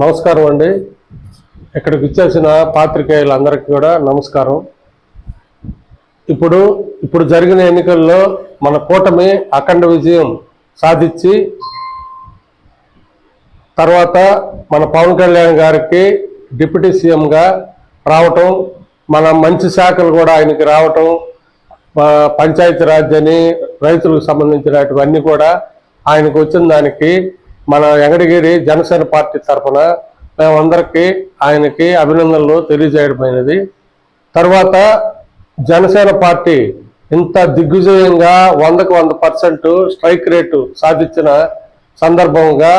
నమస్కారం అండి. ఇక్కడికి ఇచ్చేసిన పాత్రికేయులందరికీ కూడా నమస్కారం. ఇప్పుడు ఇప్పుడు జరిగిన ఎన్నికల్లో మన కూటమి అఖండ విజయం సాధించి తర్వాత మన పవన్ కళ్యాణ్ గారికి డిప్యూటీ సీఎంగా రావటం మన మంచి శాఖలు కూడా ఆయనకి రావటం పంచాయతీరాజ్ పంచాయతీ అని రైతులకు సంబంధించినటువన్నీ కూడా ఆయనకు వచ్చిన దానికి మన వెంకటగిరి జనసేన పార్టీ తరఫున మేమందరికీ ఆయనకి అభినందనలు తెలియజేయడమైనది. తర్వాత జనసేన పార్టీ ఇంత దిగ్విజయంగా వందకు వంద పర్సెంట్ స్ట్రైక్ రేటు సాధించిన సందర్భంగా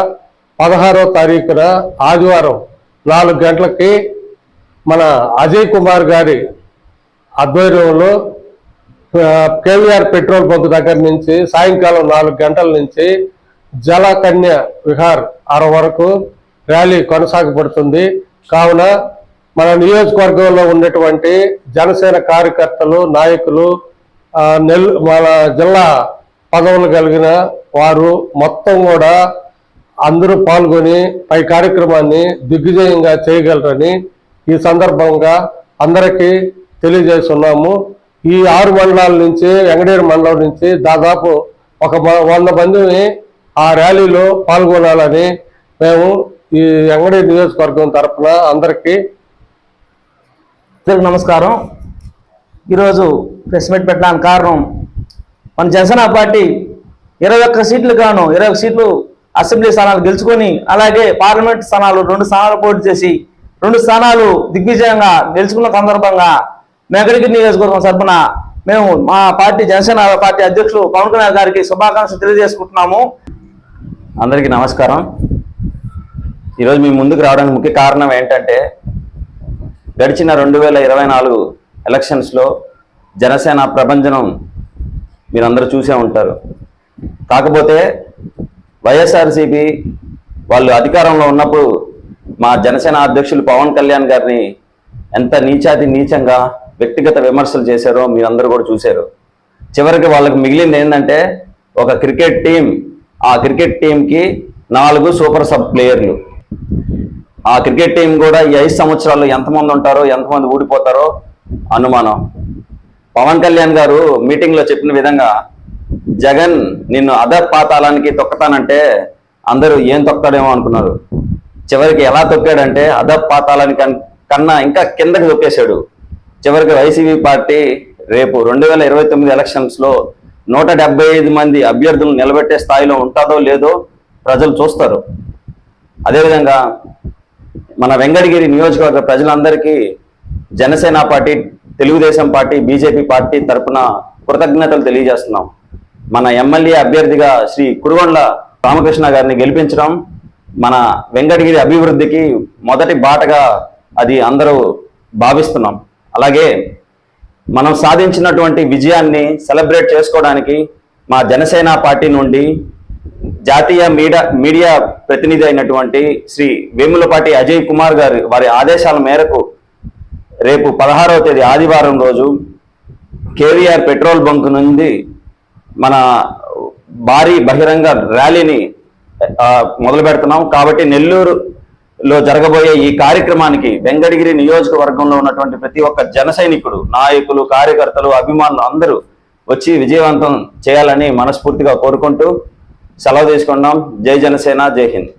పదహారో తారీఖున ఆదివారం నాలుగు గంటలకి మన అజయ్ కుమార్ గారి ఆధ్వర్యంలో కేవీఆర్ పెట్రోల్ బంక్ దగ్గర నుంచి సాయంకాలం నాలుగు గంటల నుంచి జలకన్య విహార్ అర వరకు ర్యాలీ కొనసాగబడుతుంది. కావున మన నియోజకవర్గంలో ఉన్నటువంటి జనసేన కార్యకర్తలు నాయకులు నెల్ మన జిల్లా పదవులు కలిగిన వారు మొత్తం కూడా అందరూ పాల్గొని పై కార్యక్రమాన్ని దిగ్విజయంగా చేయగలరని ఈ సందర్భంగా అందరికీ తెలియజేస్తున్నాము. ఈ ఆరు మండలాల నుంచి వెంకటేరు మండలం నుంచి దాదాపు ఒక వంద మందిని ఆ ర్యాలీలో పాల్గొనాలని మేము ఈ ఎంగడే నియోజకవర్గం తరఫున అందరికీ అందరికి నమస్కారం. ఈరోజు ప్రెస్ మీట్ పెట్టడానికి కారణం మన జనసేన పార్టీ ఇరవై ఒక్క సీట్లు గాను ఇరవై ఒక్క సీట్లు అసెంబ్లీ స్థానాలు గెలుచుకొని అలాగే పార్లమెంట్ స్థానాలు రెండు స్థానాలు పోటీ చేసి రెండు స్థానాలు దిగ్విజయంగా గెలుచుకున్న సందర్భంగా మెగడిగిరి నియోజకవర్గం తరఫున మేము మా పార్టీ జనసేన పార్టీ అధ్యక్షులు పవన్ కళ్యాణ్ గారికి శుభాకాంక్షలు తెలియజేసుకుంటున్నాము. అందరికీ నమస్కారం. ఈరోజు మీ ముందుకు రావడానికి ముఖ్య కారణం ఏంటంటే గడిచిన రెండు వేల ఇరవై నాలుగు ఎలక్షన్స్లో జనసేన ప్రభంజనం మీరందరూ చూసే ఉంటారు. కాకపోతే వైఎస్ఆర్సీపీ వాళ్ళు అధికారంలో ఉన్నప్పుడు మా జనసేన అధ్యక్షులు పవన్ కళ్యాణ్ గారిని ఎంత నీచాతి నీచంగా వ్యక్తిగత విమర్శలు చేశారో మీరందరూ కూడా చూశారు. చివరికి వాళ్ళకి మిగిలింది ఏంటంటే ఒక క్రికెట్ టీం ఆ క్రికెట్ టీంకి నాలుగు సూపర్ సబ్ ప్లేయర్లు. ఆ క్రికెట్ టీం కూడా ఈ ఐదు సంవత్సరాల్లో ఎంతమంది ఉంటారో ఎంతమంది ఊడిపోతారో అనుమానం. పవన్ కళ్యాణ్ గారు మీటింగ్లో చెప్పిన విధంగా జగన్ నిన్ను అధ పాతాళానికి తొక్కతానంటే అందరూ ఏం తొక్కాడేమో అనుకున్నారు. చివరికి ఎలా తొక్కాడంటే అధ పాతాళానికి కన్- కన్నా ఇంకా కిందకి తొక్కేశాడు. చివరికి వైసీపీ పార్టీ రేపు రెండు వేల ఇరవై తొమ్మిది ఎలక్షన్స్లో నూట ఐదు మంది అభ్యర్థులను నిలబెట్టే స్థాయిలో ఉంటుందో లేదో ప్రజలు చూస్తారు. అదేవిధంగా మన వెంకటగిరి నియోజకవర్గ ప్రజలందరికీ Janasena party Telugu Desam party BJP party తరపున కృతజ్ఞతలు తెలియజేస్తున్నాం. మన ఎమ్మెల్యే అభ్యర్థిగా శ్రీ కురుగొండ రామకృష్ణ గారిని గెలిపించడం మన వెంకటగిరి అభివృద్ధికి మొదటి బాటగా అది అందరూ భావిస్తున్నాం. అలాగే మనం సాధించినటువంటి విజయాన్ని సెలబ్రేట్ చేసుకోవడానికి మా జనసేన పార్టీ నుండి జాతీయ మీడియా మీడియా ప్రతినిధి అయినటువంటి శ్రీ వేములపాటి అజయ్ కుమార్ గారు వారి ఆదేశాల మేరకు రేపు పదహారవ తేదీ ఆదివారం రోజు కేవీఆర్ పెట్రోల్ బంక్ నుండి మన భారీ బహిరంగ ర్యాలీని మొదలు పెడుతున్నాం కాబట్టి నెల్లూరు లో జరగబోయే ఈ కార్యక్రమానికి వెంకటగిరి నియోజకవర్గంలో ఉన్నటువంటి ప్రతి ఒక్క జన సైనికుడు నాయకులు కార్యకర్తలు అభిమానులు అందరూ వచ్చి విజయవంతం చేయాలని మనస్ఫూర్తిగా కోరుకుంటూ సెలవు తీసుకున్నాం జై జనసేన జై హింద్.